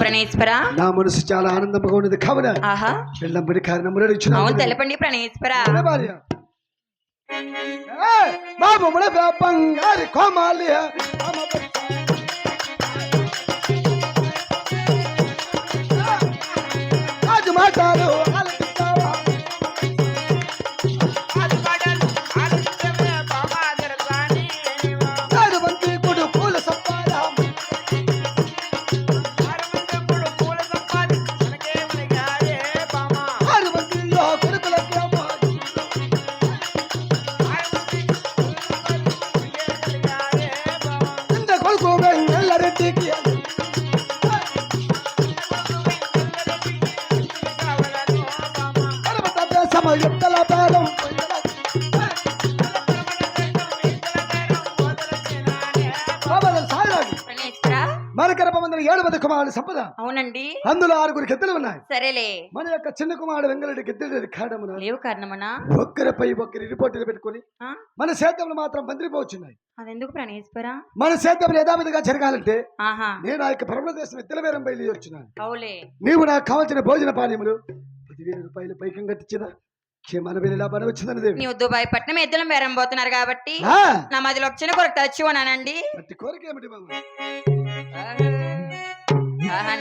ప్రణేశ్వర నా మనసు చాలా ఆనందంగా ఉన్నది. కావున ఆహా. పెళ్ళంబడి కారణం ఇచ్చిన అవును తెలపండి ప్రణేశ్వర బాబు ముడ బంగారి కోమాలి. మాట్లాడు. ప్రణేశ్వర మన గర్భమందిన ఏడు మంది కుమారుడు సంపద. అవునండి. అందులో ఆరుగురు గిద్దలు ఉన్నాయి. సరేలే. మన యొక్క చిన్న కుమారుడు వెంగళరెడ్డి గిద్దలు కాడమున లేవు కారణమనా? ఒక్కరిపై ఒక్కరి రిపోర్టులు పెట్టుకొని? మన మాత్రం మంత్రిపోవచ్చున్నాయి అదెందుకు మన సేద్యములు యథావిధిగా జరగాలంటే ఆహా. నేను ఆ యొక్క పరమదేశం ఎత్తలవేరం బయలు వచ్చున్నాను అవులే. నీవు నాకు కావాల్సిన భోజన పానీయములు పదివేల రూపాయలు పైకం కట్టించిన నీవు దుబాయ్ పట్నం ఎద్దులం బేరం పోతున్నారు కాబట్టి నా మధ్యలో ఒక చిన్న కొరకు తెచ్చి ఉన్నానండి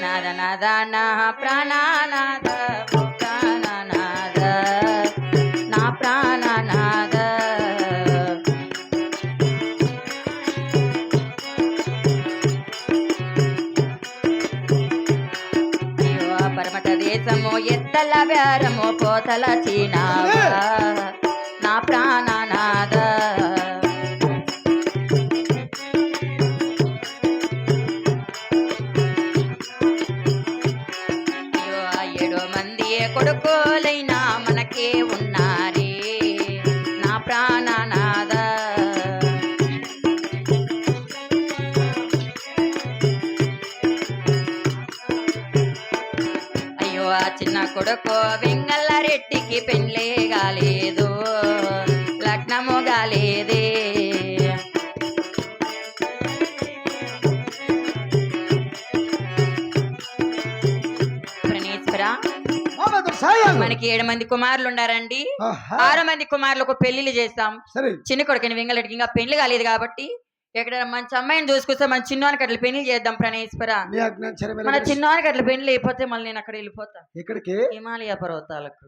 నాద నాద నా ప్రాణనాద నీవా పరమట ఎత్తల బేరము పోతల చీనావా? నా ప్రాణనాద ఏడు మంది చిన్న కొడుకు వెంగళ్ళ రెట్టికి పెళ్ళే కాలేదు. లగ్నము కాలేదే. మనకి ఏడు మంది కుమారులు ఆహా, ఆరు మంది కుమారులకు పెళ్ళిళ్ళు చేస్తాం. చిన్న కొడుకుని వెంగళడికి ఇంకా పెళ్ళి కాలేదు కాబట్టి ఎక్కడ మంచి అమ్మాయిని చూసుకొస్తే మన చిన్నవానికి అట్లా పెళ్ళి చేద్దాం అజ్ఞాన మన చిన్నవానికి అట్లా పెళ్ళి అయిపోతే మళ్ళీ నేను అక్కడ వెళ్ళిపోతా. ఇక్కడికి హిమాలయ పర్వతాలకు.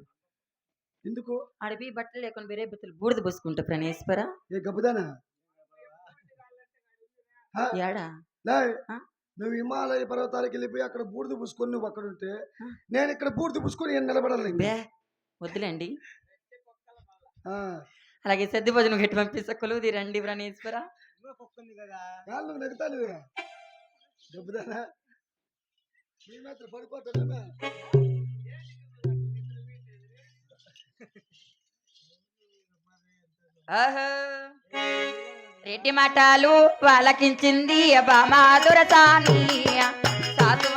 ఎందుకు? అడవి బట్టలు లేకుండా వేరే బుద్ధులు బూడిద పోసుకుంటా ఏ గబ్బుదానా? ఏడా ఆ? నువ్వు హిమాలయ పర్వతాలకు వెళ్ళిపోయి అక్కడ బూడిద పూసుకొని నువ్వు అక్కడ ఉంటే. నేను ఇక్కడ బూడిద పూసుకొని నేను నిలబడాలి? వద్దులేండి. ఆ, అలాగే సర్ది భోజనం గట్టి పంపిస్తా. కొలువుది రండి ప్రణేశ్వర. కాళ్ళు నెగుతాను గబ్బుదానా నీ మాత్రం పడిపోతాడేమే ఆహా. రెడ్డి మాటలు వాళ్ళకించింది బామాదురసాని సాసు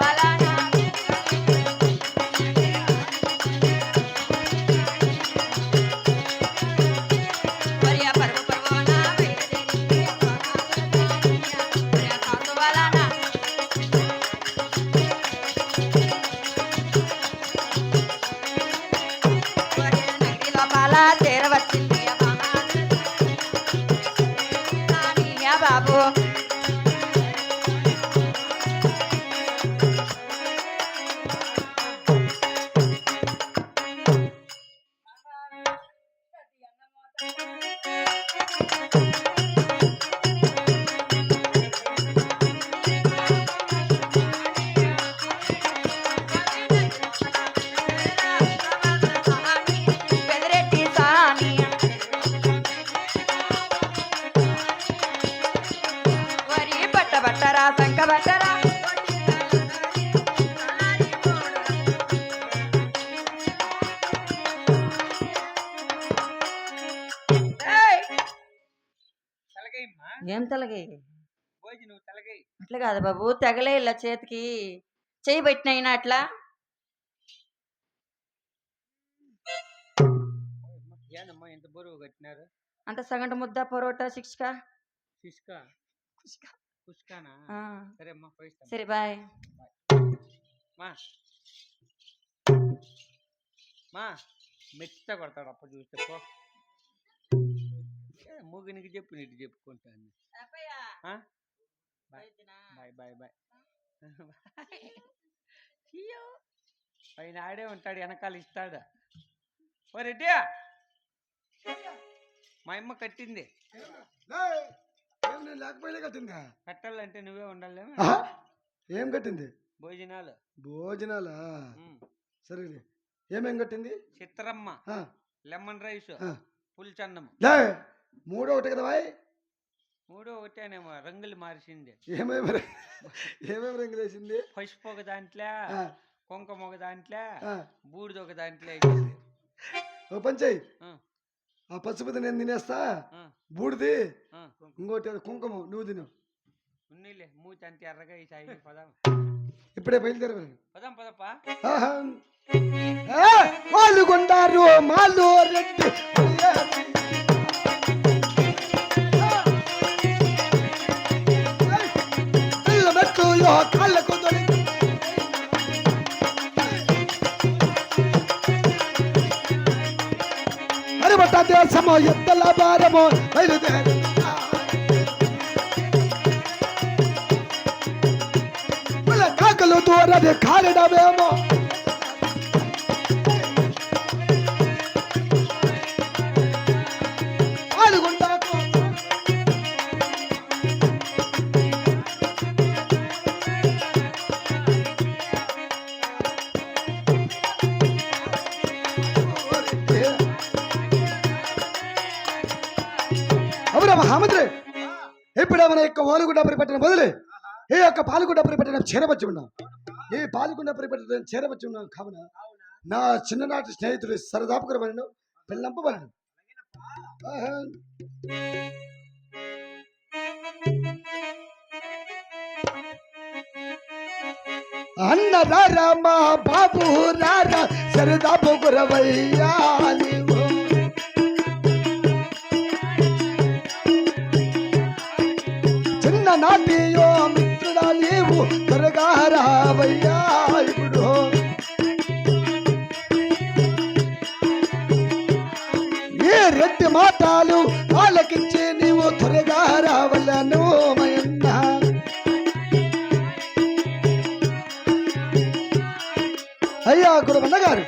ఏం తలగే అట్లా కాదు బాబు తెగలే ఇలా చేతికి. చేయి పెట్టినైనా అట్లా? అంత సగంట ముద్ద పరోటా శిక్షక? సరే బాయ్. మా. మా. మెత్త కొడతాడు అప్ప చూస్తే పో. ఏ, మూగినికి చెప్పు నీటి చెప్పుకుంటాను. అప్పయ్య ఆ? పోయిద్దినా? బాయ్ బాయ్ బాయ్ చీయో. పైన ఆడే ఉంటాడు వెనకాల ఇస్తాడు. ఓ రెడ్డి మా అమ్మ కట్టింది. లేకపోయినా కట్టిందా? కట్టాలంటే నువ్వే ఉండాలేమో. ఆహా, ఏం కట్టింది? భోజనాలు. భోజనాలా. సరేలే ఏమేం కట్టింది? చిత్రమ్మ. ఆ, లెమన్ రైస్. ఆ. పులిచన్నము. లే మూడో ఒకటి కదా బాయ్. మూడో ఒకటేనేమో రంగులు మార్చింది. ఏమేమి ఏమేమి రంగులు వేసింది? పసుపు ఒక దాంట్లో కుంకుమ ఒక దాంట్లో బూడిద ఒక దాంట్లో ఓ చెయ్యి. ఆ, పసుపుది నేను తినేస్తా. బూడిది. ఇంకోటి కుంకుమ నువ్వు తిను. ఉన్నీలే మూతి అంత ఎర్రగా ఈ సాయి పదం. ఇప్పుడే బయలుదేరవాలి. పదం పదప్పా. వాళ్ళు కొండారు మాలు రెడ్డి అరబట్ట దేశము ఎద్దల భారము బయలుదేరు కాకలు దూరది కాలిడమేమో మన యొక్క ఓలుగుడ్డ పరిపెట్టిన మొదలు ఈ యొక్క పాలుగుడ్డ పరిపెట్టిన చేరవచ్చి ఉన్నాం. ఈ పాలుగుండ పరిపెట్టిన చేరవచ్చి ఉన్నాం కావున నా చిన్ననాటి స్నేహితుడు సరదాపుకురమను పెళ్ళంపబలను ఆహా. అన్న రారా మా బాబు రారా సరదాపు రావయ్యా ఇప్పుడు. ఏ రెడ్డి మాటలు వాళ్ళకిచ్చి నీవు త్వరగా రావలను మయన్నా. అయ్యా గురువన్న గారు